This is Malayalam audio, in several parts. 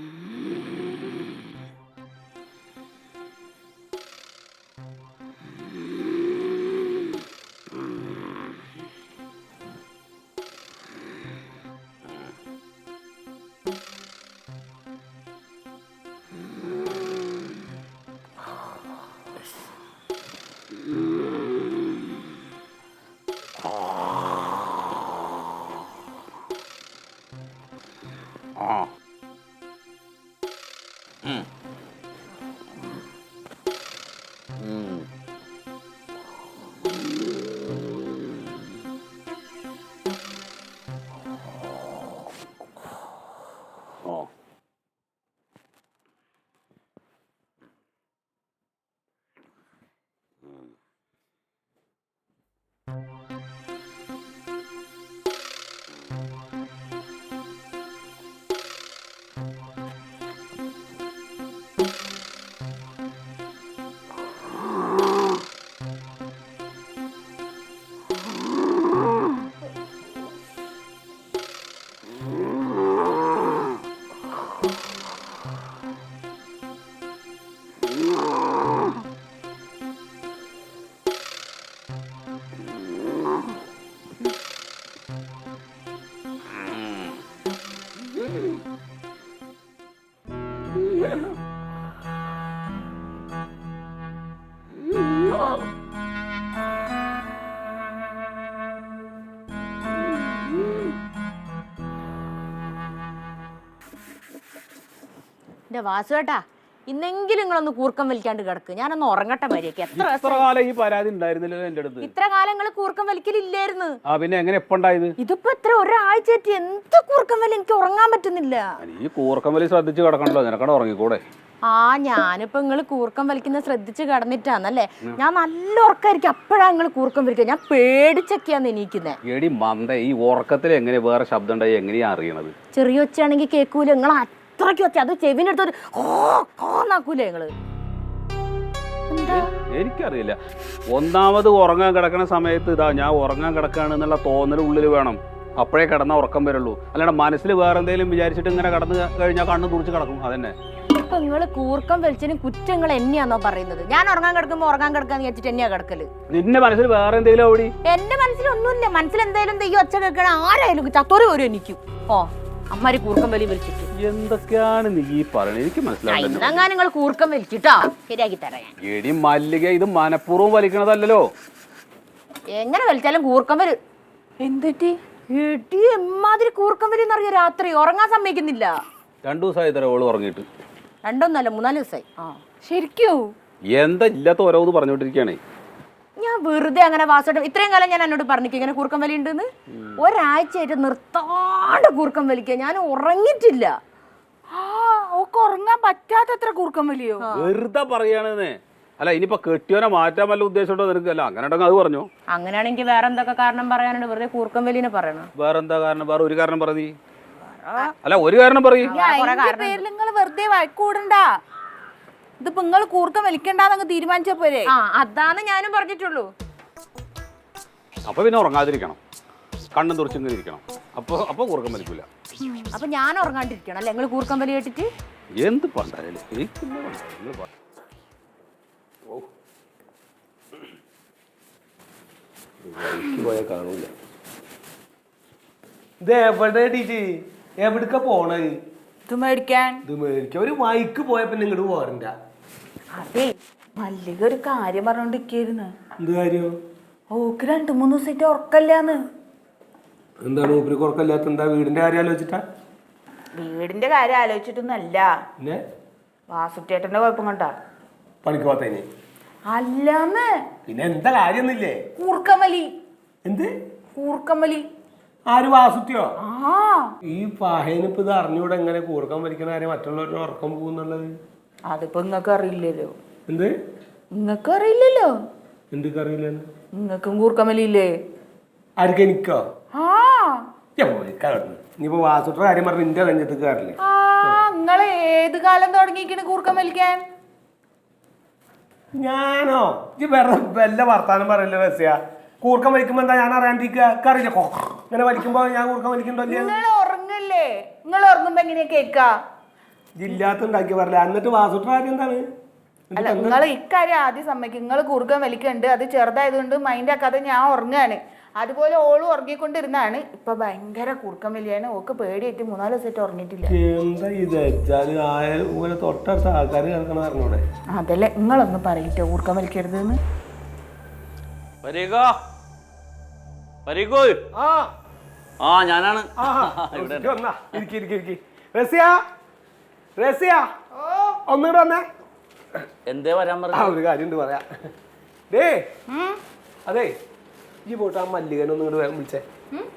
ആ എന്റെ വാസുവേട്ടാ ഇന്നെങ്കിലും നിങ്ങളൊന്ന് കൂർക്കം വലിക്കാണ്ട് കിടക്ക്. ഞാനൊന്ന് ഉറങ്ങട്ടെ മര്യാദയ്ക്ക് എത്ര ഇത്ര ദിവസം- കാലം ഈ പരാതി ഉണ്ടായിരുന്നില്ലല്ലോ എന്റെ അടുത്ത്. ഇത്ര കാലങ്ങൾ കൂർക്കം വലിക്കലില്ലായിരുന്നു. ആ പിന്നെ എങ്ങനെ എപ്പോ ഉണ്ടായത്? ഇതിപ്പോ എത്ര ഒരാഴ്ചയായിട്ട് എന്ത് കൂർക്കം വലി എനിക്ക് ഉറങ്ങാൻ പറ്റുന്നില്ല. നീ കൂർക്കം വലി ശ്രദ്ധിച്ച് കിടക്കണല്ലോ നിനക്കണ ഉറങ്ങിക്കൂടെ? ആ ഞാനിപ്പോ നിങ്ങൾ കൂർക്കം വലിക്കുന്ന ശ്രദ്ധിച്ച് കിടന്നിട്ടാന്നല്ലേ? ഞാൻ നല്ല ഉറക്കായിരിക്കും. അപ്പോഴാ നിങ്ങൾ കൂർക്കം വലിക്കുക. ഞാൻ പേടിച്ചൊക്കെയാന്ന് എണീക്കുന്നേ. എടി മന്ദ ഈ ഉറക്കത്തിൽ എങ്ങനെ വേറെ ശബ്ദം ഉണ്ടായി? എങ്ങനെയാ അറിയണത്? ചെറിയ ഒച്ചയാണെങ്കിൽ കേൾക്കൂല നിങ്ങൾ അത്രയ്ക്ക് ഒച്ച അത് ചെവിനെടുത്തൊരു ഹോ ഹോ നാക്കൂലേ എന്താ? എനിക്കറിയില്ല. ഒന്നാമത് ഉറങ്ങാൻ കിടക്കുന്ന സമയത്ത് ഇതാ ഞാൻ ഉറങ്ങാൻ കിടക്കാണ് എന്നുള്ള തോന്നൽ ഉള്ളിൽ വേണം. അപ്പോഴേ കിടന്ന ഉറക്കം വരുള്ളൂ. അല്ലാണ്ട് മനസ്സിൽ വേറെ എന്തെങ്കിലും വിചാരിച്ചിട്ട് ഇങ്ങനെ കടന്നു കഴിഞ്ഞാൽ കണ്ണ് തുറച്ച് കിടക്കും. അതന്നെ. ഇപ്പൊ നിങ്ങൾ കൂർക്കം വലിച്ചതിന് കുറ്റങ്ങൾ എന്നെയാണോ പറയുന്നത്? ഞാൻ ഉറങ്ങാൻ കിടക്കുമ്പോ ഉറങ്ങാൻ കിടക്കാന്ന് വെച്ചിട്ട് എന്നെയാ കിടക്കൽ? നിന്റെ മനസ്സിൽ വേറെ എന്തെങ്കിലും ഓടി എന്റെ മനസ്സിലൊന്നുമില്ല. മനസ്സിൽ എന്തായാലും തെയ്യം ഒച്ച കേൾക്കണ ആരായാലും ചത്തോരെ വരും എനിക്കും. ഓ അമ്മാര് കൂർക്കം വലി വലിച്ചിട്ട് എന്തൊക്കെയാണ് നീ ഈ പറയുന്നത് എനിക്ക് മനസ്സിലാവുന്നില്ല. നിങ്ങൾ കൂർക്കം വലിച്ചിട്ടോ? ശരിയാക്കി തരാം ഞാൻ. എടി മല്ലിക ഇത് മനഃപൂർവം വലിക്കണതല്ലോ എങ്ങനെ വലിച്ചാലും കൂർക്കം വരും. എന്തുറ്റി എടി എമ്മാതിരി കൂർക്കം വരും എന്നറിയ രാത്രി ഉറങ്ങാൻ സമ്മതിക്കുന്നില്ല. രണ്ടു ദിവസമായി തരാം ഓൾ ഉറങ്ങിയിട്ട്. രണ്ടൊന്നല്ല മൂന്നാൽ ദിവസമായി. ആ. ശരിക്കോ? എന്താ ഇല്ലാത്ത ഓരോ പറഞ്ഞോണ്ടിരിക്കുകയാണേ ഞാൻ വെറുതെ അങ്ങനെ വാസോട്ട് ഇത്രയും കാലം ഞാൻ എന്നോട് പറഞ്ഞു ഇങ്ങനെ കൂർക്കം വലി ഉണ്ടെന്ന് ഒരാഴ്ചയായിട്ട് നിർത്താണ്ട് കൂർക്കം വലിക്കുക. ഞാൻ ഉറങ്ങിയിട്ടില്ല. ഓക്ക് ഉറങ്ങാൻ പറ്റാത്തത്ര കൂർക്കം വലിയോ? വെറുതെ പറയാണെന്നേ. അല്ല ഇനിയിപ്പോ കെട്ടിയോനെ മാറ്റാൻ വല്ല ഉദ്ദേശമുണ്ടോ നിനക്ക്? അല്ല അങ്ങനെ ഉണ്ടെങ്കിൽ അത് പറഞ്ഞു. അങ്ങനെയാണെങ്കിൽ വേറെ എന്തൊക്കെ കാരണം പറയാനുണ്ട്? വെറുതെ കൂർക്കം വലിനെ പറയണം? വേറെന്താ കാരണം? വേറെ ഒരു കാരണം പറ നീ. അല്ല ഒരു കാരണം പറയും. പേരിൽ നിങ്ങൾ വെറുതെ വഴക്കൂടണ്ട. ഇതിപ്പോ നിങ്ങൾ കൂർക്കം വലിക്കണ്ടെന്നങ്ങ് തീരുമാനിച്ച പോരെ ആ അതാണ് ഞാനും പറഞ്ഞിട്ടുള്ളൂ. അപ്പൊ പിന്നെ ഉറങ്ങാതിരിക്കണം. കണ്ണും തുറച്ചിങ്ങനെ ഇരിക്കണം. അപ്പൊ അപ്പൊ കൂർക്കം വലിക്കൂല. അപ്പൊ ഞാൻ ഉറങ്ങാണ്ടിരിക്കണം. അല്ലെ? നിങ്ങൾ കൂർക്കം വലി കേട്ടിട്ട് എന്ത് പണ്ടായാലും എനിക്കില്ല പണ്ട്. നിങ്ങൾ പ- ഓ. വഴിക്ക് പോയാൽ കാണൂല. ഇത് എവിടെ ടീച്ചി? എവിടക്ക പോണത് ഇത് മേടിക്കാൻ ഇത് മേടിക്കാൻ ഒരു പോയപ്പോ ഇങ്ങോട്ട് പോരണ്ട. അതെ മല്ലിക ഒരു കാര്യം പറഞ്ഞോണ്ടിരിക്കായിരുന്നു. എന്ത് കാര്യം? ഓക്ക് രണ്ടു മൂന്ന് ദിവസമായിട്ട് ഉറക്കല്ലാന്ന് എന്താണ് മൂപ്പര് ഉറക്കല്ലാത്ത എന്താ വീടിന്റെ കാര്യം ആലോചിച്ചിട്ടാ? വീടിന്റെ കാര്യം ആലോചിച്ചിട്ടൊന്നല്ല വാസുട്ടേട്ടന്റെ കുഴപ്പം കണ്ടാ. പണിക്ക് പോത്തേന് അല്ലാന്ന്. പിന്നെ എന്താ കാര്യൊന്നുമില്ലേ കൂർക്കമലി. എന്ത്? കൂർക്കമലി. ആര് വാസുത്തിയോ ആ. ഈ പാഹേനിപ്പോ ഇത് അറിഞ്ഞൂടെ എങ്ങനെ കൂർക്കം വലിക്കണ കാര്യം മറ്റുള്ളവരുടെ ഉറക്കം പോകുന്നുള്ളത്? അതിപ്പോ നിങ്ങക്ക് അറിയില്ലല്ലോ. എന്ത്? നിങ്ങക്ക് അറിയില്ലല്ലോ. എന്തൊക്കെ അറിയില്ലെന്ന് നിങ്ങക്കും കൂർക്കമലി ഇല്ലേ? ആ. ഞാൻ ആ പോയിക്കാടുന്നു ഇനിയിപ്പോ വാസുട്ട കാര്യം പറഞ്ഞ നിന്റെ നെഞ്ചത്ത് കയറില്ലേ ആ നിങ്ങൾ ഏത് കാലം തുടങ്ങിയിരിക്കണ് കൂർക്കം വലിക്കാൻ? ഞാനോ? ഇത് വെറുതെ വല്ല വർത്താനം പറയല്ലേ റസ്യ കൂർക്കം വലിക്കുമ്പോ എന്താ ഞാൻ അറിയാണ്ടിരിക്കുക അറിയില്ല കൊ- ഇങ്ങനെ വലിക്കുമ്പോ ഞാൻ കൂർക്കം വലിക്കണ്ടോ? നിങ്ങൾ ഉറങ്ങല്ലേ? നിങ്ങൾ ഉറങ്ങുമ്പോ എങ്ങനെയാ കേക്കാ? ജില്ലാത്ത ഉണ്ടാക്കി പറഞ്ഞില്ല എന്നിട്ട് വാസുട്ട ആദ്യം എന്താണ്? അല്ല നിങ്ങൾ ഇക്കാര്യം ആദ്യം സമ്മതിക്കും. നിങ്ങൾ കുറുക്കം വലിക്കുന്നുണ്ട് അത് ചെറുതായതുകൊണ്ട് മൈൻഡ് ആക്കാതെ ഞാൻ ഉറങ്ങാണ്. അതുപോലെ ഓളും ഉറങ്ങിക്കൊണ്ടിരുന്നാണ് ഇപ്പൊ ഭയങ്കര കുറുക്കം വലിയാണ്. ഓക്ക് പേടിയായിട്ട് മൂന്നാൽ ദിവസമായിട്ട് ഉറങ്ങിയിട്ടില്ല. എന്താ ഇത്? വെച്ചാൽ ആയ പോലെ തൊട്ടടുത്ത ആൾക്കാർ കിടക്കണ പറഞ്ഞൂടെ അതല്ലേ. നിങ്ങളൊന്ന് പറയിട്ടോ കുറുക്കം വലിക്കരുത് വരികോ. വരികോ. ആ. ആ ഞാനാണ്. ഒന്നുകൂടെ വന്നേ. എന്തേ വരാൻ പറഞ്ഞു? ഒരു കാര്യം പറയാ. ഡേ അതെ. ഈ പോയിട്ട് ആ മല്ലികനൊന്നും ഇങ്ങോട്ട് വേഗം വിളിച്ചേ.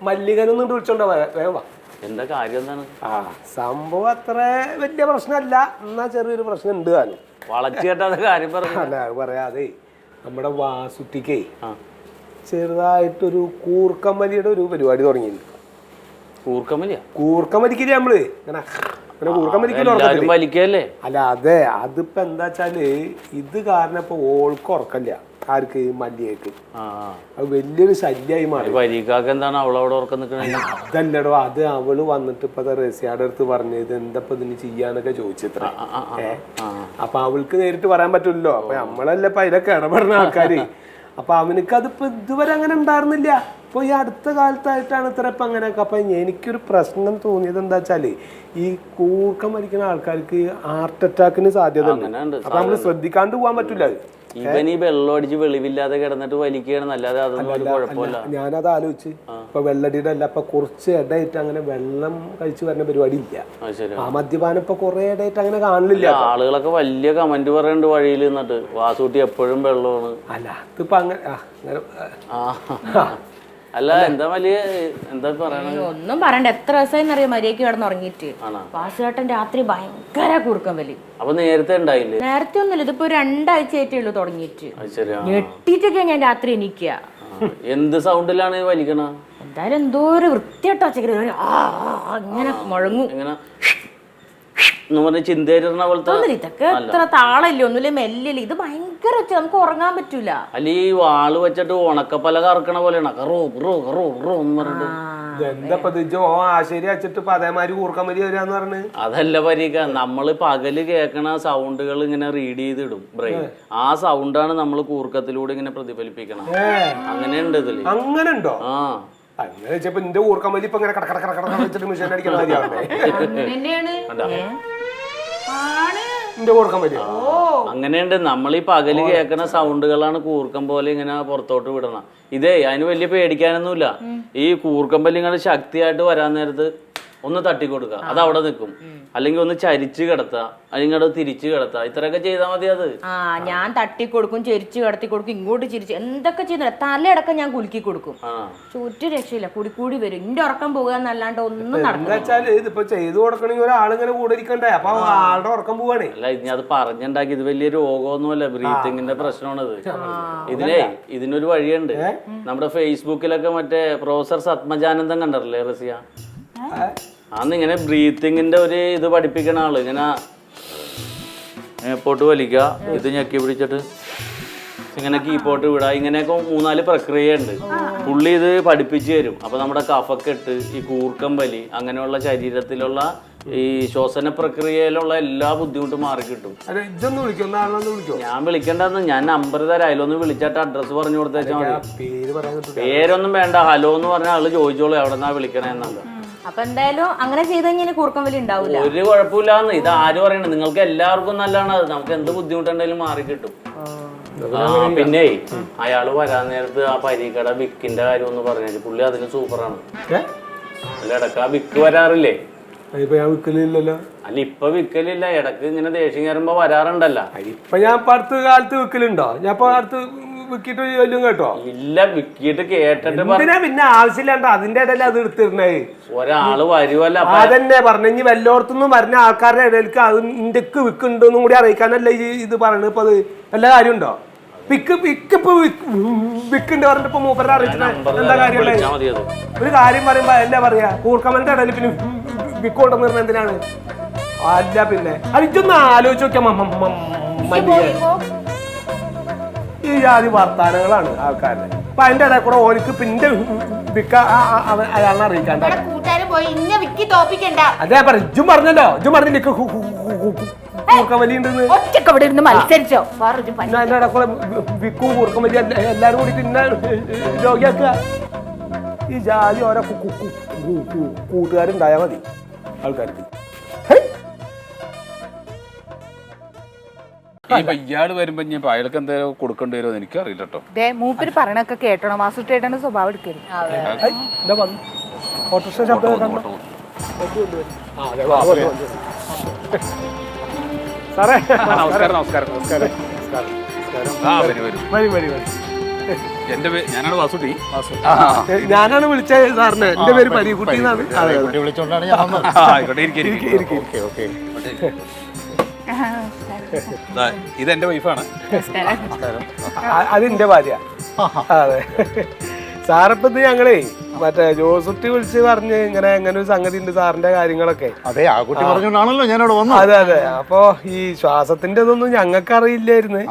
മല്ലികനൊന്നും ഇങ്ങോട്ട് വിളിച്ചോണ്ടോ വേഗം വാ. എന്താ കാര്യം എന്താണ്? ആ സംഭവം അത്ര വലിയ പ്രശ്നമല്ല. എന്നാ ചെറിയൊരു പ്രശ്നം ഉണ്ട് താനും. വളച്ചു കേട്ടാ കാര്യം പറഞ്ഞു. അല്ല അത് പറയാതെ നമ്മുടെ വാസുട്ടിക്കേ ആ. ചെറുതായിട്ടൊരു കൂർക്കം വലിയുടെ ഒരു പരിപാടി തുടങ്ങിയിട്ടുണ്ട്. കൂർക്കമ്മലിയാ നമ്മൾ? ഇങ്ങനെ അല്ല അതെ അതിപ്പോ എന്താ വെച്ചാൽ ഇത് കാരണം ഇപ്പൊ ഓൾക്ക് ഉറക്കല്ല ആർക്ക് മല്ലിയേക്ക് ആ. അത് വലിയൊരു ശല്യമായി മാറി. എന്താണ് അവളവിടെ അതല്ലടോ അത് അവൾ വന്നിട്ട് ഇപ്പൊ റസിയാടെ അടുത്ത് പറഞ്ഞത് എന്താ ഇപ്പൊ ഇതിന് ചെയ്യാന്നൊക്കെ ചോദിച്ചത്ര. അപ്പൊ അവൾക്ക് നേരിട്ട് പറയാൻ പറ്റില്ലല്ലോ. അപ്പൊ നമ്മളല്ല ഇപ്പൊ അതിലൊക്കെ ഇടപെടുന്ന ആൾക്കാര്. അപ്പൊ അവനക്ക് അതിപ്പോ ഇതുവരെ അങ്ങനെ ഉണ്ടായിരുന്നില്ല. ഇപ്പൊ ഈ അടുത്ത കാലത്തായിട്ടാണ് ഇത്ര ഇപ്പൊ അങ്ങനെയൊക്കെ. അപ്പൊ എനിക്കൊരു പ്രശ്നം തോന്നിയത് എന്താ വെച്ചാൽ ഈ കൂർക്കം മരിക്കുന്ന ആൾക്കാർക്ക് ഹാർട്ട് അറ്റാക്കിന് സാധ്യത ഉണ്ട് അപ്പൊ നമ്മൾ ശ്രദ്ധിക്കാണ്ട് പോകാൻ പറ്റൂല അത്. ഇവൻ ഈ വെള്ളം അടിച്ച് വെളിവില്ലാതെ കിടന്നിട്ട് വലിക്കുകയാണ്. അല്ലാതെ അതൊന്നും ഒരു കുഴപ്പമില്ല. ഞാനത് ആലോചിച്ച്. ഇപ്പൊ വെള്ളടിയുടെ അല്ല ഇപ്പൊ കുറച്ച് ഇടയിട്ട് അങ്ങനെ വെള്ളം കഴിച്ചു വരുന്ന പരിപാടി ഇല്ല. ആ മദ്യപാനം ഇപ്പൊ കുറെ ഇടയിട്ട് അങ്ങനെ കാണുന്നില്ല ആളുകളൊക്കെ വലിയ കമന്റ് പറയുന്നുണ്ട് വഴിയിൽ നിന്നിട്ട്. വാസൂട്ടി എപ്പോഴും വെള്ളമാണ്. അല്ല അതിപ്പോ അങ്ങനെ അല്ല എന്താ വലിയ എന്താ പറയണത് ഒന്നും പറയണ്ട. എത്ര ദിവസമായി അറിയാം മര്യാദയ്ക്ക് കിടന്ന് ഉറങ്ങിയിട്ട്? വാസുകേട്ടൻ രാത്രി ഭയങ്കര കുറുക്കം വലി. അപ്പൊ നേരത്തെ ഉണ്ടായില്ലേ? നേരത്തെ ഒന്നുമില്ല ഇതിപ്പോ രണ്ടാഴ്ച ആയിട്ടേ ഉള്ളൂ തുടങ്ങിയിട്ട്. ഞെട്ടിട്ടൊക്കെ ഞാൻ രാത്രി എനിക്ക എന്ത് സൗണ്ടിലാണ് വലിക്കണ? എന്തായാലും എന്തോ ഒരു വൃത്തിയായിട്ടോ അങ്ങനെ മുഴങ്ങും. എന്ന് പറഞ്ഞ ചിന്തേരുന്ന പോലത്തെ ഒന്നുമില്ല ഇതൊക്കെ എത്ര താളല്ലേ ഒന്നുമില്ല മെല്ലില്ല. ഇത് ഭയങ്കര ഒച്ച നമുക്ക് ഉറങ്ങാൻ പറ്റൂല. അല്ല ഈ വാൾ വെച്ചിട്ട് ഉണക്കപ്പല കറക്കണ പോലെയാണ്. കറോ റോ റോ റോ എന്ന് പറഞ്ഞിട്ട്. അതല്ല പരീക്ക നമ്മൾ പകൽ കേക്കണ സൗണ്ടുകൾ ഇങ്ങനെ റീഡ് ചെയ്തിടും ബ്രെയിൻ ആ സൗണ്ടാണ് നമ്മൾ കൂർക്കത്തിലൂടെ ഇങ്ങനെ പ്രതിഫലിപ്പിക്കണം അങ്ങനെയുണ്ട് ഇതിൽ. അങ്ങനെ ഉണ്ടോ ആ. അങ്ങനെ വെച്ചപ്പോ എന്റെ കൂർക്കം വലി ഇപ്പൊ ഇങ്ങനെ കടക്കട കടക്കട വെച്ചിട്ട് മിഷൻ അടിക്കുന്ന കാര്യമാണ് തന്നെയാണ് എന്റെ കൂർക്കം വലി അങ്ങനെയുണ്ട്. നമ്മൾ ഈ പകൽ കേൾക്കുന്ന സൗണ്ടുകളാണ് കൂർക്കം പോലെ ഇങ്ങനെ പുറത്തോട്ട് വിടണം ഇതേ അതിന് വലിയ പേടിക്കാനൊന്നുമില്ല. ഈ കൂർക്കം പല്ല് ഇങ്ങനെ ശക്തിയായിട്ട് വരാൻ നേരത്ത് ഒന്ന് തട്ടി തട്ടിക്കൊടുക്കുക. അത് അവിടെ നിൽക്കും. അല്ലെങ്കിൽ ഒന്ന് ചരിച്ച് കിടത്തുക. അല്ലെങ്കിൽ അവിടെ തിരിച്ചു കിടത്തുക. ഇത്രയൊക്കെ ചെയ്താൽ മതി അത്. ആ ഞാൻ തട്ടി കൊടുക്കും ചെരിച്ച് കടത്തി കൊടുക്കും ഇങ്ങോട്ട് ചിരിച്ച് എന്തൊക്കെ ചെയ്യുന്നില്ല. തലയടക്കം ഞാൻ കുലുക്കി കൊടുക്കും. ചുറ്റു രക്ഷയില്ല. കൂടി കൂടി വരും. ഇന്റെ ഉറക്കം പോകുക എന്നല്ലാണ്ട് ഒന്നും നടക്കില്ല ഇതിപ്പോ ചെയ്തു കൊടുക്കണമെങ്കിൽ ഒരാളിങ്ങനെ കൂടെ ഇരിക്കണ്ടേ അപ്പൊ ആളുടെ ഉറക്കം പോവാണേ. അല്ല ഇനി അത് പറഞ്ഞുണ്ടാക്കി ഇത് വലിയ രോഗമൊന്നുമല്ല. ബ്രീത്തിങ്ങിന്റെ പ്രശ്നമാണത്. ഇതിനെ ഇതിനൊരു വഴിയുണ്ട്. നമ്മുടെ ഫേസ്ബുക്കിലൊക്കെ മറ്റേ പ്രൊഫസർ സത്മജാനന്ദം കണ്ടറില്ലേ റസിയ? അന്ന് ഇങ്ങനെ ബ്രീത്തിങ്ങിന്റെ ഒരു ഇത് പഠിപ്പിക്കണ ആൾ. ഇങ്ങനെ പോട്ട് വലിക്കുക ഇത് ഞെക്കി പിടിച്ചിട്ട് ഇങ്ങനെ കീപ്പോട്ട് വിടുക ഇങ്ങനെയൊക്കെ മൂന്നാൽ പ്രക്രിയ ഉണ്ട് പുള്ളി ഇത് പഠിപ്പിച്ചു തരും. അപ്പൊ നമ്മുടെ കഫക്കെട്ട് ഈ കൂർക്കം വലി അങ്ങനെയുള്ള ശരീരത്തിലുള്ള ഈ ശ്വസന പ്രക്രിയയിലുള്ള എല്ലാ ബുദ്ധിമുട്ടും മാറി കിട്ടും. അല്ല ഇതൊന്ന് വിളിക്കോ ഒന്ന് വിളിക്കോ? ഞാൻ വിളിക്കേണ്ടെന്ന് ഞാൻ നമ്പർ തരാം. അതിലൊന്ന് വിളിച്ചിട്ട് അഡ്രസ്സ് പറഞ്ഞു കൊടുത്തേച്ചാൽ മതി. പേരൊന്നും വേണ്ട. ഹലോ എന്ന് പറഞ്ഞാൽ ആൾ ചോദിച്ചോളൂ എവിടെന്നാ വിളിക്കണേന്നല്ല അപ്പൊ എന്തായാലും അങ്ങനെ ചെയ്ത് കഴിഞ്ഞാൽ കൂർക്കം വലി ഉണ്ടാവില്ല ഒരു കുഴപ്പമില്ലാന്ന്. ഇത് ആര് പറയണ? നിങ്ങൾക്ക് എല്ലാവർക്കും നല്ലതാണ്. അത് നമുക്ക് എന്ത് ബുദ്ധിമുട്ടുണ്ടെങ്കിലും മാറി കിട്ടും. ആ പിന്നെ അയാൾ വരാൻ നേരത്ത് ആ പരീക്കട വിക്കിന്റെ കാര്യം ഒന്ന് പറഞ്ഞു പുള്ളി അതിന് സൂപ്പറാണ്. അല്ല ഇടയ്ക്ക് ആ വിക്ക് വരാറില്ലേ? അതിപ്പോ ഞാൻ വിൽക്കലില്ലല്ലോ അല്ല ഇപ്പൊ വിക്കലില്ല. ഇടയ്ക്ക് ഇങ്ങനെ ദേഷ്യം കയറുമ്പോ വരാറുണ്ടല്ല. ഇപ്പൊ ഞാൻ ഇപ്പൊ അടുത്ത കാലത്ത് വിൽക്കലുണ്ടോ ഞാൻ ഇപ്പൊ അടുത്ത് വിക്കിട്ട് ചൊല്ലും കേട്ടോ? ഇല്ല വിക്കിട്ട് കേട്ടിട്ട് പറ- എന്തിനാ പിന്നെ ആവശ്യമില്ലാണ്ട് അതിന്റെ ഇടയിൽ അത് എടുത്തിരുന്നേ. ഒരാൾ വരുവല്ല അതന്നെ പറഞ്ഞു ഇനി വല്ലോടത്തുനിന്നും വരുന്ന ആൾക്കാരുടെ ഇടയിലേക്ക് അത് ഇന്ത്യയ്ക്ക് വിൽക്കുന്നുണ്ടെന്നും കൂടി അറിയിക്കാനല്ല ഈ ഇത് പറയണത്. ഇപ്പൊ അത് വല്ല കാര്യമുണ്ടോ? വിക്ക് വിക്ക് ഇപ്പൊ വിക്കുണ്ട് പറഞ്ഞിട്ട് ഇപ്പൊ മൂപ്പരെ അറിയിച്ചിട്ട് നമ്പർ എന്താ കാര്യം വിളിച്ചാ മതി അത്. ഒരു കാര്യം പറയുമ്പോ എന്താ പറയാ? കൂർക്കമ്മന്റെ ഇടയിൽ പിന്നെ വിക്ക് കൊണ്ടുവന്നിരുന്ന എന്തിനാണ്? അല്ല പിന്നെ അത് ഇതൊന്ന് ആലോചിച്ച് നോക്കിയാ മ- മ- മ- മല്ലിക. ഈ ജാതി വർത്താനങ്ങളാണ് ആൾക്കാരുടെ അപ്പൊ അതിന്റെ ഇടയിൽ കൂടെ ഓനിക്ക് പിന്നെ വിക്ക അയാളെ അറിയിക്കാണ്ട. അതെ പറ പറഞ്ഞല്ലോ ഇജ്ജും പറഞ്ഞില്ലേ ഉണ്ടെന്ന് ഒറ്റയ്ക്ക് ഇരുന്ന് മത്സരിച്ചോ? വിക്കും എല്ലാരും കൂടി പിന്നെ രോഗിയാക്കുക. ഈ ജാതി ഓരോ കു- കു- കു- കു- കു- കൂട്ടുകാരുണ്ടായാ മതി ആൾക്കാർക്ക്. ഇയാൾ വരുമ്പോ ഞാൻ അയാൾക്ക് എന്തെങ്കിലും കൊടുക്കേണ്ടി വരുമോ എനിക്ക് അറിയില്ല കേട്ടോ ദേ മൂപ്പര് പറയണൊക്കെ കേട്ടോണം. വാസുട്ടേട്ടന്റെ സ്വഭാവം എടുക്കരുത്. ഓട്ടോറിക്ഷ ശബ്ദം. സാറേ. നമസ്കാരം നമസ്കാരം. നമസ്കാരം. ആ വരും വരും. എന്റെ പേര് ഞാനാണ് വാസുട്ടി. ഞാനാണ് വിളിച്ചത് സാറിന്. എന്റെ പേര് പരീക്കുട്ടി എന്നാണ്. ആയിക്കോട്ടെ ഇരിക്ക്, ഇതെന്റെ വൈഫാണ് അതെന്റെ ഭാര്യ. അതെ. സാറിപ്പോ ഇത് ഞങ്ങളേ മറ്റേ ജോസുട്ടി വിളിച്ച് പറഞ്ഞ് ഇങ്ങനെ ഇങ്ങനെ ഒരു സംഗതി ഉണ്ട് സാറിന്റെ കാര്യങ്ങളൊക്കെ. അതെ ആ കുട്ടി പറഞ്ഞോണ്ടാണല്ലോ ഞാൻ അവിടെ വന്നത്. അതെ അതെ. അപ്പൊ ഈ ശ്വാസത്തിന്റെ ഇതൊന്നും ഞങ്ങൾക്ക് അറിയില്ലായിരുന്നു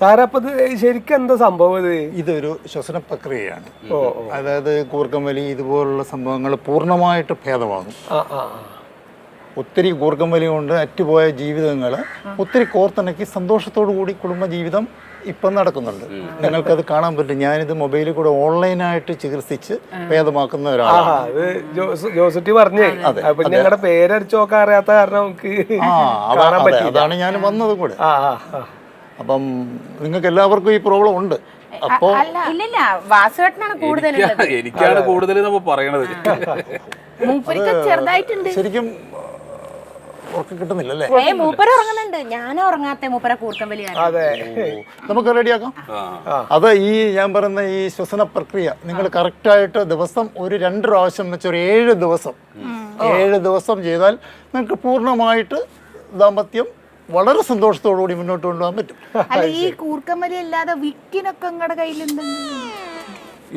സാറപ്പത് ഇത് ശരിക്കും എന്താ സംഭവം ഇത്? ഇതൊരു ശ്വസന പ്രക്രിയയാണ്. അതായത് കൂർക്കം വലി ഇതുപോലുള്ള സംഭവങ്ങൾ പൂർണമായിട്ട് ഭേദമാകും. ആ ആ ആ. ഒത്തിരി കൂർക്കം വലിയുണ്ട് കൊണ്ട് അറ്റുപോയ ജീവിതങ്ങൾ ഒത്തിരി കോർത്തിണക്കി സന്തോഷത്തോടു കൂടി കുടുംബജീവിതം ഇപ്പം നടക്കുന്നുണ്ട്. നിങ്ങൾക്കത് കാണാൻ പറ്റും. ഞാനിത് മൊബൈലിൽ കൂടെ ഓൺലൈനായിട്ട് ചികിത്സിച്ച് ഭേദമാക്കുന്ന ഒരാളാണ്. അത് ജോസ് ജോസുട്ടി പറഞ്ഞേ. അപ്പൊ ഞങ്ങളുടെ പേരടിച്ച് നോക്കാൻ അറിയാത്ത കാരണം നമുക്ക് അതാണ് ഞാൻ വന്നത് കൂടെ. അപ്പം നിങ്ങൾക്ക് എല്ലാവർക്കും ഈ പ്രോബ്ലം ഉണ്ട്. അപ്പോൾ ഇല്ലില്ല. വാസുവേട്ടനാണ് കൂടുതലുള്ളത്. എനിക്കാണ് കൂടുതൽ പറയണത്. ചെറുതായിട്ടുണ്ട്. ശരിക്കും ഉറക്കം കിട്ടുന്നില്ലല്ലേ? ഏ മൂപ്പര് ഉറങ്ങുന്നുണ്ട്. ഞാനും ഉറങ്ങാത്ത മൂപ്പര കൂർക്കം വലിയാണ് അതെ. നമുക്ക് റെഡിയാക്കാം. അത് ഈ ഞാൻ പറയുന്ന ഈ ശ്വസന പ്രക്രിയ നിങ്ങൾ കറക്റ്റായിട്ട് ദിവസം ഒരു രണ്ട് പ്രാവശ്യം വെച്ച് ഒരു ഏഴ് ദിവസം. ഏഴ് ദിവസം ചെയ്താൽ നിങ്ങൾക്ക് പൂർണമായിട്ട് ദാമ്പത്യം വളരെ സന്തോഷത്തോടു കൂടി മുന്നോട്ട് കൊണ്ടുപോകാൻ പറ്റും. അല്ല ഈ കൂർക്കമ്മലി അല്ലാതെ വിക്കിനൊക്കെ നിങ്ങളുടെ കയ്യിലുണ്ട്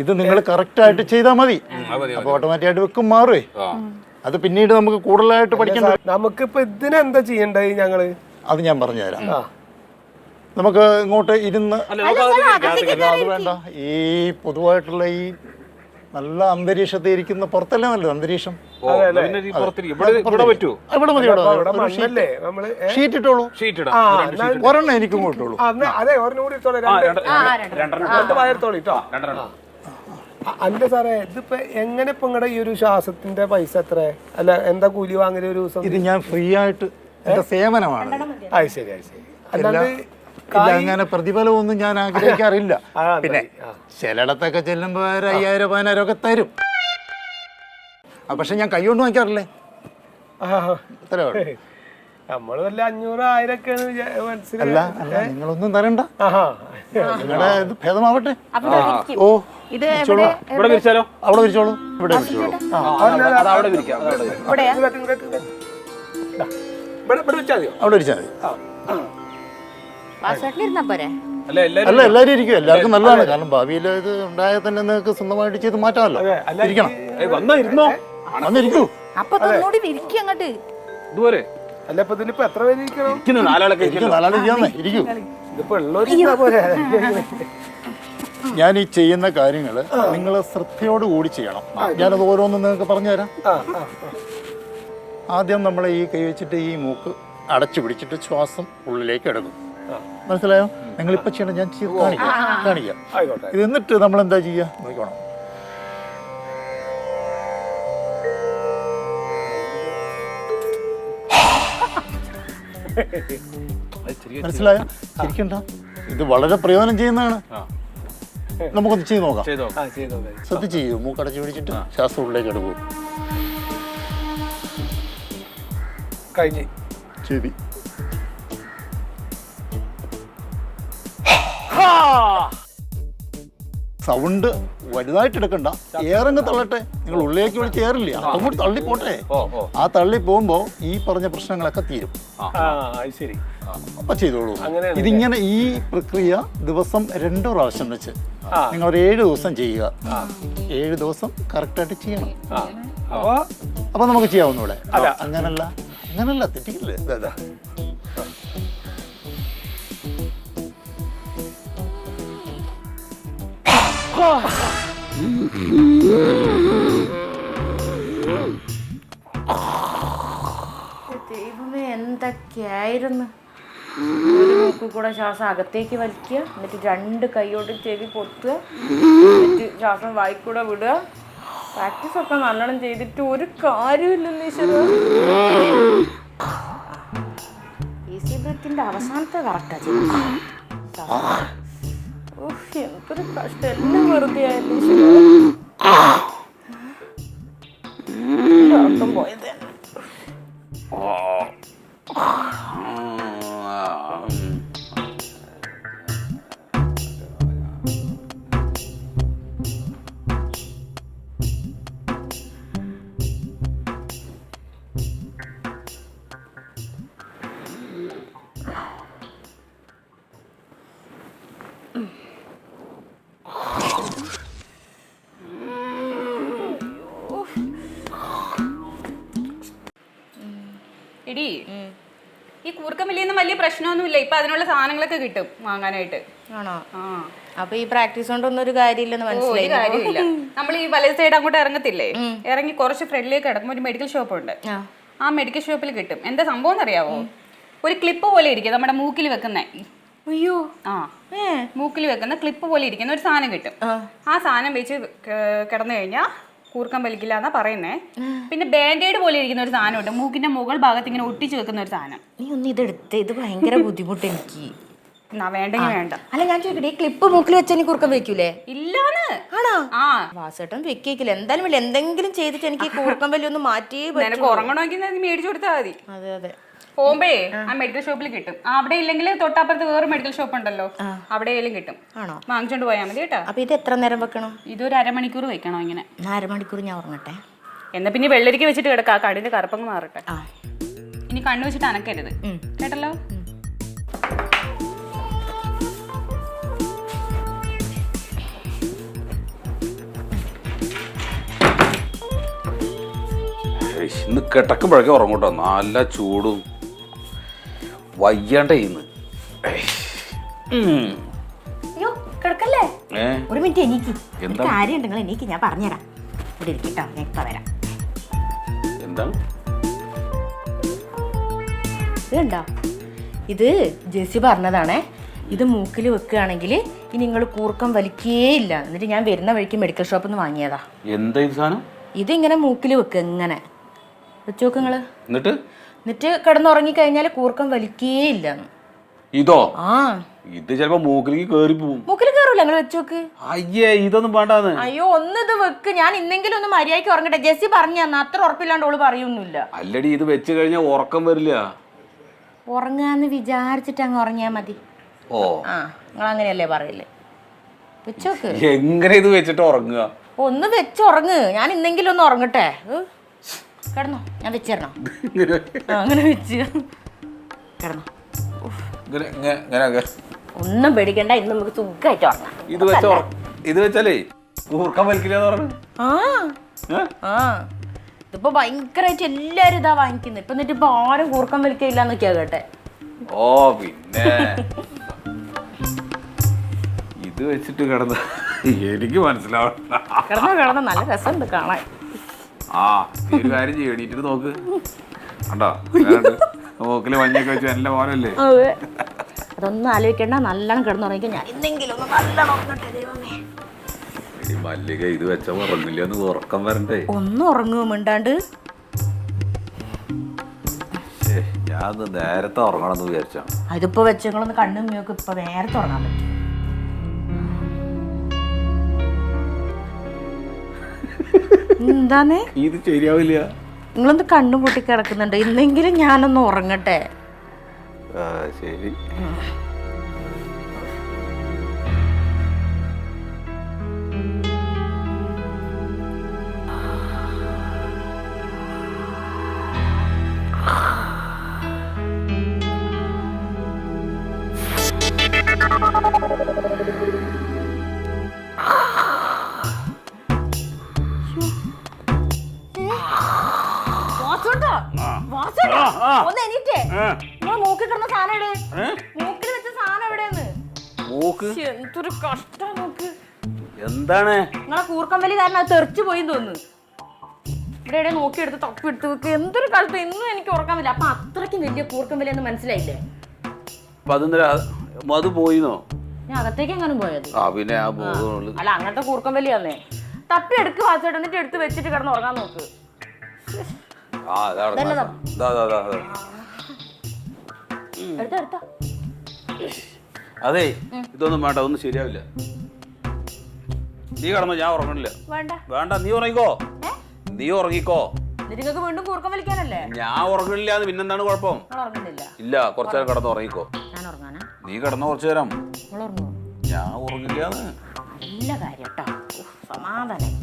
ഇത് നിങ്ങൾ കറക്റ്റായിട്ട് ചെയ്താൽ മതി. അപ്പോൾ ഓട്ടോമാറ്റിക്കായിട്ട് വെക്കും മാറുവേ. ആ. അത് പിന്നീട് നമുക്ക് കൂടുതലായിട്ട് പഠിക്കേണ്ട നമുക്കിപ്പോ ഇതിനെന്താ ചെയ്യണ്ടായി ഞങ്ങൾ? അത് ഞാൻ പറഞ്ഞു തരാം നമുക്ക് ഇങ്ങോട്ട് ഇരുന്ന് അത് വേണ്ട ഈ പൊതുവായിട്ടുള്ള ഈ നല്ല അന്തരീക്ഷത്തിൽ ഇരിക്കുന്ന പുറത്തല്ലേ നല്ലത് അന്തരീക്ഷം. ഇവിടെ മതി ഷീറ്റ് ഇട്ടോളൂ. ഒരെണ്ണം എനിക്കും കൂട്ടുള്ളൂ അതെ ഒരെണ്ണം കൂടി ഇട്ടോളൂ. ആ, രണ്ട് രണ്ട്- രണ്ടെണ്ണം രണ്ട് വായത്തോളി കേട്ടോ രണ്ടെണ്ണം അല്ല സാറേ ഇതിപ്പോ എങ്ങനെ ഇപ്പൊ നിങ്ങളുടെ ഈ ഒരു ശ്വാസത്തിന്റെ പൈസ എത്ര? അല്ല എന്താ കൂലി വാങ്ങൽ ഒരു ദിവസം? ഇത് ഞാൻ ഫ്രീ ആയിട്ട് എന്റെ സേവനമാണ്. അത് ശരി അത് ശരി. അല്ലാണ്ട് ഇല്ല അങ്ങനെ പ്രതിഫലമൊന്നും ഞാൻ ആഗ്രഹിക്കാറില്ല. പിന്നെ. ചിലയിടത്തൊക്കെ ചെല്ലുമ്പോൾ ഒരു അയ്യായിരം പതിനായിരം ഒക്കെ തരും. ആ, പക്ഷെ ഞാൻ കൈ കൊണ്ട് വാങ്ങിക്കാറില്ലേ? അത്രേ ഉള്ളൂ. നമ്മൾ വല്ല അഞ്ഞൂറ് ആയിരം ഒക്കെയാണ് വിചാ- അല്ല അല്ല നിങ്ങളൊന്നും തരണ്ട. ആഹാ. നിങ്ങളുടെ ഇത് ഭേദമാവട്ടെ. അപ്പൊ ഇവിടെ ഇരിക്കും. ഓ. ഇത് എവിടെ? ഇവിടെ വിരിച്ചാലോ? അവിടെ വിരിച്ചോളൂ. ഇവിടെ വിളിച്ചോളൂ ആ, അത് അവിടെ വിരിക്കാം അവിടെ വിരിക്കാം. ദാ, ഇവിടെ ഇവിടെ വെച്ചാൽ മതിയോ? അവിടെ വിളിച്ചാൽ മതി. വാസുവേട്ടൻ ഇരുന്നാ പോരെ? അല്ല എല്ലാരും അല്ല എല്ലാവരും ഇരിക്കും. എല്ലാവർക്കും നല്ലതാണ്. കാരണം ഭാവിയിൽ ഇത് ഉണ്ടായാൽ തന്നെ നിങ്ങൾക്ക് സ്വന്തമായിട്ട് ചെയ്ത് മാറ്റാമല്ലോ. അല്ല, ഇരിക്കണം. ഏയ്, വന്നോ ഇരുന്നോ? വന്നിരിക്കൂ. അപ്പൊ തൊന്നൂടി വിരിക്കും അങ്ങോട്ട്. ഇതുപോലെ. അല്ല ഇപ്പൊ ഇതിലിപ്പോ എത്ര പേര് ഇരിക്കണം? ഇരിക്കുന്നു നാലാളൊക്കെ ഇരിക്കും ഇരിക്കുന്നു. നാലാൾ ചെയ്യാന്നേ ഇരിക്കൂ. ഇതിപ്പോ ഉള്ളവര് ഇരുന്നാ പോരെ? ഞാൻ ഈ ചെയ്യുന്ന കാര്യങ്ങൾ നിങ്ങൾ ശ്രദ്ധയോട് കൂടി ചെയ്യണം. ഞാനത് ഓരോന്നും നിങ്ങൾക്ക് പറഞ്ഞുതരാം. ആദ്യം നമ്മൾ ഈ കൈ വെച്ചിട്ട് ഈ മൂക്ക് അടച്ചു പിടിച്ചിട്ട് ശ്വാസം ഉള്ളിലേക്ക് എടുക്കും. മനസ്സിലായോ? നിങ്ങൾ ഇപ്പൊ ചെയ്യണം ഞാൻ കാണിക്കാം. കാണിക്കാം. ആയിക്കോട്ടെ. ഇത് എന്നിട്ട് നമ്മൾ എന്താ ചെയ്യുക നോക്കണം മനസ്സിലായോ ശരിക്കണ്ട ഇത് വളരെ പ്രയോജനം ചെയ്യുന്നതാണ്. നമുക്കൊന്ന് ചെയ്ത് നോക്കാം ചെയ്തോ ആ ചെയ്തോ ശ്രദ്ധിച്ച് ചെയ്യൂ. മൂക്കടച്ച് പിടിച്ചിട്ട് ശ്വാസം ഉള്ളിലേക്ക് എടുക്കൂ കഴിഞ്ഞ്. ചെവി സൗണ്ട് വലുതായിട്ട് എടുക്കണ്ട. ഏറങ്ങ് തള്ളട്ടെ. നിങ്ങൾ ഉള്ളിലേക്ക് വിളിച്ച് ഏറില്ല അങ്ങോട്ട് തള്ളി പോട്ടെ. ആ തള്ളി പോകുമ്പോൾ ഈ പറഞ്ഞ പ്രശ്നങ്ങളൊക്കെ തീരും. ശരി. അപ്പൊ ചെയ്തോളൂ. ഇതിങ്ങനെ ഈ പ്രക്രിയ ദിവസം രണ്ടോ പ്രാവശ്യം വെച്ച് നിങ്ങൾ ഒരു ഏഴ് ദിവസം ചെയ്യുക. ഏഴ് ദിവസം കറക്റ്റായിട്ട് ചെയ്യണം. അപ്പൊ നമുക്ക് ചെയ്യാവുന്നൂടെ അങ്ങനല്ല അങ്ങനല്ല തെറ്റിക്കില്ലേ ദൈവമേ എന്തൊക്കെയായിരുന്നു? ഒരു മൂക്കിൽ കൂടെ ശ്വാസം അകത്തേക്ക് വലിക്കുക എന്നിട്ട് രണ്ട് കൈയോട്ട് ചെവി പൊത്തുക എന്നിട്ട് ശ്വാസം വായിക്കൂടെ വിടുക. പ്രാക്ടീസ് ഒക്കെ നല്ലോണം ചെയ്തിട്ട് ഒരു കാര്യമില്ലെന്ന് ഈശ്വര. ഈസി ബ്രീത്തിന്റെ അവസാനത്തെ കറക്റ്റാ എന്തൊരു കഷ്ടം. എല്ലാം വെറുതെ ആയിരുന്നു ഈശ്വരാ. പോയത്. തന്നെ. എടി ഈ കൂർക്കമില്ലിയൊന്നും വലിയ പ്രശ്നമൊന്നുമില്ല. ഇപ്പൊ അതിനുള്ള സാധനങ്ങളൊക്കെ കിട്ടും വാങ്ങാനായിട്ട്. ആണോ? അപ്പൊ ഈ പ്രാക്ടീസ് കൊണ്ടൊന്നും ഒരു കാര്യമില്ലെന്ന് മനസ്സിലായില്ല മനസ്സിലായി. കാര്യമില്ല. നമ്മൾ ഈ വലത് സൈഡ് അങ്ങോട്ട് ഇറങ്ങത്തില്ലേ? ഇറങ്ങി കുറച്ച് ഫ്രണ്ടിലേക്ക് കിടക്കുമ്പോൾ ഒരു മെഡിക്കൽ ഷോപ്പ് ഉണ്ട്. ആ. മെഡിക്കൽ ഷോപ്പിൽ കിട്ടും. എന്താ സംഭവം എന്നറിയാവോ? ഒരു ക്ലിപ്പ് പോലെ ഇരിക്കും. നമ്മുടെ മൂക്കിൽ വെക്കുന്ന. അയ്യോ. ആ. മൂക്കിൽ വെക്കുന്ന ക്ലിപ്പ് പോലെ ഇരിക്കുന്ന ഒരു സാധനം കിട്ടും. ആ. സാധനം വെച്ച് കിടന്നു കഴിഞ്ഞാൽ കൂർക്കം വലിക്കില്ല എന്നാ പറയുന്നേ പിന്നെ ബാൻഡേഡ് പോലെ ഇരിക്കുന്ന ഒരു സാധനം ഉണ്ട് മൂക്കിന്റെ മുകൾ ഭാഗത്ത് ഇങ്ങനെ ഒട്ടിച്ചു വെക്കുന്ന ഒരു സാധനം. നീ ഒന്ന് ഇതെടുത്ത് ഇത് ഭയങ്കര ബുദ്ധിമുട്ട് എനിക്ക്. വേണ്ടെങ്കിൽ വേണ്ട അല്ല ഞാൻ ചോദിക്കട്ടെ ഈ ക്ലിപ്പ് മൂക്കിൽ വെച്ച് എനിക്ക് കുറുക്കം വെക്കൂലേ? ഇല്ലാന്ന്. ആണോ? ആ. വാസേട്ടൻ വെക്കേക്കില്ല. എന്തായാലും ഇല്ല എന്തെങ്കിലും ചെയ്തിട്ട് എനിക്ക് ഈ കൂർക്കം വലി ഒന്ന്. നിനക്ക് ഉറങ്ങണമെങ്കിൽ നീ മേടിച്ചു കൊടുത്താൽ മതി. അതെ അതെ. പോകുമ്പോഴേ ആ. മെഡിക്കൽ ഷോപ്പിൽ കിട്ടും. അവിടെ ഇല്ലെങ്കിൽ തൊട്ടപ്പുറത്ത് വേറെ മെഡിക്കൽ ഷോപ്പ് ഉണ്ടല്ലോ. അവിടെയെങ്കിലും കിട്ടും. ആണോ? വാങ്ങിച്ചോണ്ട് പോയാൽ മതി കേട്ടോ. അപ്പൊ ഇത് എത്ര നേരം വെക്കണം? ഇതൊരു അരമണിക്കൂർ വെക്കണോ ഇങ്ങനെ. എന്നാ അരമണിക്കൂർ ഞാൻ ഉറങ്ങട്ടെ. എന്നാ പിന്നെ വെള്ളരിക്ക വെച്ചിട്ട് കിടക്കാം. കടിന്റെ കറുപ്പങ്ങ് മാറട്ടെ. ഇനി കണ്ണു വെച്ചിട്ട് അനക്കരുത്. കേട്ടല്ലോ? ഇന്ന് കിടക്കുമ്പോഴൊക്കെ ഉറങ്ങൂട്ടോ. നല്ല ചൂടും. വയ്യാണ്ട ഇന്ന്. അയ്യോ കിടക്കല്ലേ? ഏ? ഒരു മിനിറ്റ് എനിക്ക് എന്താ? കാര്യം നിങ്ങൾ എനിക്ക് ഞാൻ പറഞ്ഞുതരാം. ഇവിടെ ഇരിക്കട്ടോ ഞാൻ ഇപ്പൊ വരാം. എന്താ? ഇത് കണ്ടോ? ഇത് ജെസ്സി പറഞ്ഞതാണേ. ഇത് മൂക്കിൽ വെക്കുകയാണെങ്കിൽ ഇനി നിങ്ങൾ കൂർക്കം വലിക്കേയില്ല എന്നിട്ട് ഞാൻ വരുന്ന വഴിക്ക് മെഡിക്കൽ ഷോപ്പിൽ നിന്ന് വാങ്ങിയതാ. എന്താ ഇത് സാധനം? ഇതിങ്ങനെ മൂക്കിൽ വെക്കുക ഇങ്ങനെ. വെച്ച് നോക്ക് എന്നിട്ട്? എന്നിട്ട് കിടന്നുറങ്ങി കഴിഞ്ഞാൽ കൂർക്കം വലിക്കേയില്ല. ഇതോ? ആ. ഇത് ചിലപ്പോ മൂക്കിലേക്ക് കേറി പോവും. മൂക്കിൽ കയറൂല നിങ്ങൾ വെച്ച് നോക്ക്. അയ്യേ ഇതൊന്നും വേണ്ടാന്ന്. അയ്യോ ഒന്ന് ഇത് വെക്ക്. ഞാൻ ഇന്നെങ്കിലും ഒന്ന് മര്യാദയ്ക്ക് ഉറങ്ങട്ടെ. ജെസ്സി പറഞ്ഞു തന്ന അത്ര ഉറപ്പില്ലാണ്ട് ഓൾ പറയൊന്നുമില്ല. അല്ലടി ഇത് വെച്ച് കഴിഞ്ഞാൽ ഉറക്കം വരില്ല. ഉറങ്ങാന്ന് വിചാരിച്ചിട്ട് അങ്ങ് ഉറങ്ങിയാ മതി. ഓ. ആ നിങ്ങൾ അങ്ങനെയല്ലേ പറയല്ലേ വെച്ചോക്ക് എങ്ങനെ ഇത് വെച്ചിട്ട് ഉറങ്ങുക? ഒന്ന് വെച്ച് ഉറങ്ങ്. ഞാൻ ഇന്നെങ്കിലും ഒന്ന് ഉറങ്ങട്ടെ. ഏ? കിടന്നോ ഞാൻ വെച്ചിരണോ അങ്ങനെ വെച്ച്. കിടന്നോ. ഒന്നും പേടിക്കണ്ട ഇന്ന് നമുക്ക് സുഖമായിട്ട് ഉറങ്ങാം. ഇത് വെച്ച ഇത് വെച്ചാലേ കൂർക്കം വലിക്കില്ലെന്ന് പറഞ്ഞു. ആ. ആ. ഇതിപ്പോ ഭയങ്കരമായിട്ട് എല്ലാരും ഇതാ വാങ്ങിക്കുന്നത് ഇപ്പൊ എന്നിട്ട് ഇപ്പൊ ആരും കൂർക്കം വലിക്കില്ല എന്നൊക്കെയാ കേട്ടെ. ഓ പിന്നെ. ഇത് വെച്ചിട്ട് കിടന്ന. എനിക്ക് മനസ്സിലാവണം കിടന്ന കിടന്ന. നല്ല രസമുണ്ട് കാണാൻ. ആ നീ ഒരു കാര്യം ചെയ്യും എണീറ്റിട്ട് നോക്ക്. കണ്ടോ? നോക്കിൽ മഞ്ഞൊക്കെ വെച്ച് നല്ല പോലല്ലേ അതെ. അതൊന്നും ആലോചിക്കണ്ട നല്ലോണം കിടന്നുറങ്ങിക്കോ ഞാൻ ഇന്നെങ്കിലും ഒന്ന് നല്ലോണം ഉറങ്ങട്ടെ ദൈവമേ. ഈ മല്ലിക ഇത് വെച്ച ഉറങ്ങില്ല എന്ന് ഉറക്കം വരണ്ടേ? ഒന്ന് ഉറങ്ങുമോ മിണ്ടാണ്ട്. ഞാൻ നേരത്തെ ഉറങ്ങണമെന്ന് വിചാരിച്ചാ. അതിപ്പോ വെച്ചങ്ങളൊന്ന് കണ്ണും മീയൊക്കെ ഇപ്പൊ നേരത്തെ ഉറങ്ങാൻ പറ്റും. എന്താന്നേ? ഇത് ശരിയാവില്ല. നിങ്ങളൊന്ന് കണ്ണു പൊട്ടി കിടക്കുന്നുണ്ട്. ഇന്നെങ്കിലും ഞാനൊന്ന് ഉറങ്ങട്ടെ. ശരി. കൂർക്കം വലി കാരണം അത് തെറിച്ചു പോയി തോന്നുന്നു. ഇവിടെ ഇവിടെ നോക്കിയെടുത്ത് തപ്പിയെടുത്ത് വെക്ക് എന്തൊരു കാലത്ത് ഇന്നും എനിക്ക് ഉറക്കാൻ പറ്റില്ല അപ്പൊ അത്രയ്ക്കും വലിയ കൂർക്കം എന്ന് മനസ്സിലായില്ലേ? അപ്പൊ പോയിന്നോ? ഞാൻ അകത്തേക്ക് എങ്ങനെ പോയത്? ആ പിന്നെ ആ അല്ല അങ്ങനത്തെ കൂർക്കം വലിയാന്നേ തപ്പി എടുക്ക് വാച്ചോട്ട് എന്നിട്ട് എടുത്ത് വെച്ചിട്ട് കിടന്ന് ഉറങ്ങാൻ നോക്ക്. ആ. എടുത്ത എടുത്ത. അതെ ഇതൊന്നും വേണ്ട ഒന്നും ശരിയാവില്ല. നീ കടന്നോ ഞാൻ ഉറങ്ങണില്ല. വേണ്ട. വേണ്ട നീ ഉറങ്ങിക്കോ. നീ ഉറങ്ങിക്കോ. നിനക്ക് നിങ്ങൾക്ക് വീണ്ടും കൂർക്കം വലിക്കാനല്ലേ? ഞാൻ ഉറങ്ങണില്ല എന്ന് പിന്നെന്താണ് കുഴപ്പം? ഉറങ്ങുന്നില്ല. ഇല്ല കുറച്ചു നേരം കിടന്ന് ഉറങ്ങിക്കോ. ഞാൻ ഉറങ്ങാനാ? നീ കിടന്ന കുറച്ചു നേരം. ഞാൻ ഉറങ്ങില്ല നല്ല കാര്യം കേട്ടോ സമാധാനം.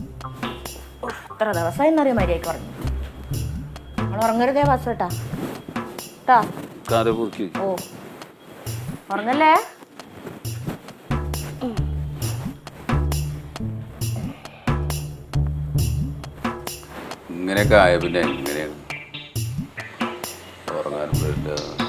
ഇത്ര ദിവസമായി എന്നറിയ മര്യാദയ്ക്ക് ഉറങ്ങി? നമ്മൾ ഉറങ്ങരുതേ ബസ് കേട്ടാ കേട്ടാ ഓ. ഉറങ്ങല്ലേ? ഇങ്ങനെയൊക്കെ ആയ പിന്നെ എങ്ങനെയാണ് ഉറങ്ങാനും പറ്റില്ല